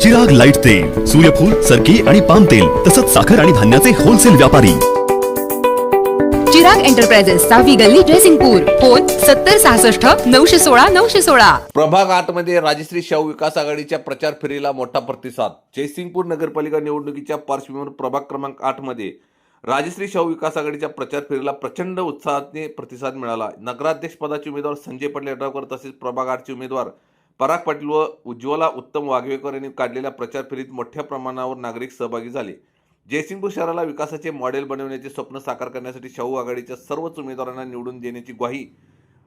Chirag light तेल सूर्यफूल सरकी आणि पाम तेल तसंच साखर आणि धान्याचे होलसेल व्यापारी. चिराग एंटरप्राइजेस सहावी गल्ली जयसिंगपूर. फोन सत्तर सहासष्ट नऊशे सोळा नऊशे सोळा. प्रभाग आठमध्ये राजश्री शाहू विकास आघाडीच्या प्रचार फेरीला मोठा प्रतिसाद. जयसिंगपूर नगरपालिका निवडणुकीच्या पार्श्वभूमीवर प्रभाग क्रमांक आठमध्ये राजश्री शाहू विकास आघाडीच्या प्रचार फेरीला प्रचंड उत्साहाने प्रतिसाद मिळाला. नगराध्यक्ष पदाचे उमेदवार संजय पाटील यड्रावकर तसेच प्रभाग आठचे उमेदवार पराग पाटील व उज्ज्वला उत्तम वाघवेकर यांनी काढलेल्या प्रचार फेरीत मोठ्या प्रमाणावर नागरिक सहभागी झाले. जयसिंगपूर शहराला विकासाचे मॉडेल बनवण्याचे स्वप्न साकार करण्यासाठी शाहू आघाडीच्या सर्वच उमेदवारांना निवडून देण्याची ग्वाही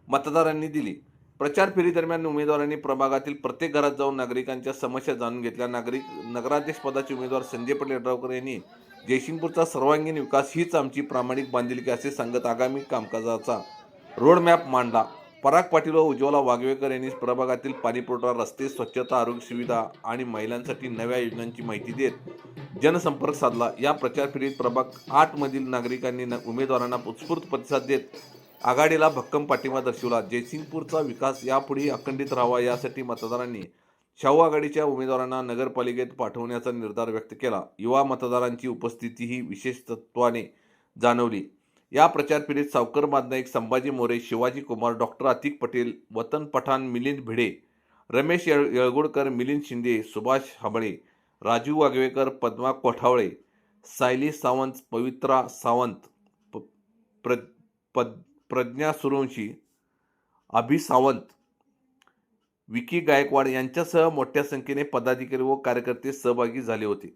मतदारांनी दिली. प्रचार फेरीदरम्यान उमेदवारांनी प्रभागातील प्रत्येक घरात जाऊन नागरिकांच्या समस्या जाणून घेतल्या. नागरिक नगराध्यक्ष पदाचे उमेदवार संजय पटेल यांनी जयसिंगपूरचा सर्वांगीण विकास हीच आमची प्रामाणिक बांधिलकी असे सांगत आगामी कामकाजाचा रोडमॅप मांडला. पराग पाटील व उज्ज्वला वाघवेकर यांनी प्रभागातील पाणीपुरवठा रस्ते स्वच्छता आरोग्य सुविधा आणि महिलांसाठी नव्या योजनांची माहिती देत जनसंपर्क साधला. या प्रचार फेरीत प्रभाग आठ मधील नागरिकांनी न- उमेदवारांना उत्स्फूर्त प्रतिसाद देत आघाडीला भक्कम पाठिंबा दर्शवला. जयसिंगपूरचा विकास यापुढेही अखंडित राहावा यासाठी मतदारांनी शाहू आघाडीच्या उमेदवारांना नगरपालिकेत पाठवण्याचा निर्धार व्यक्त केला. युवा मतदारांची उपस्थितीही विशेषत्वाने जाणवली. या प्रचार फेरीत सावकर माधनाईक संभाजी मोरे शिवाजी कुमार डॉक्टर अतिक पटेल वतन पठाण मिलिंद भिडे रमेश येळ येळगुडकर मिलिंद शिंदे सुभाष हबळे राजू वागवेकर पद्मा कोठावळे सायली सावंत पवित्रा सावंत प प्र पद प्रज्ञा सुरवंशी अभि सावंत विकी गायकवाड यांच्यासह मोठ्या संख्येने पदाधिकारी व कार्यकर्ते सहभागी झाले होते.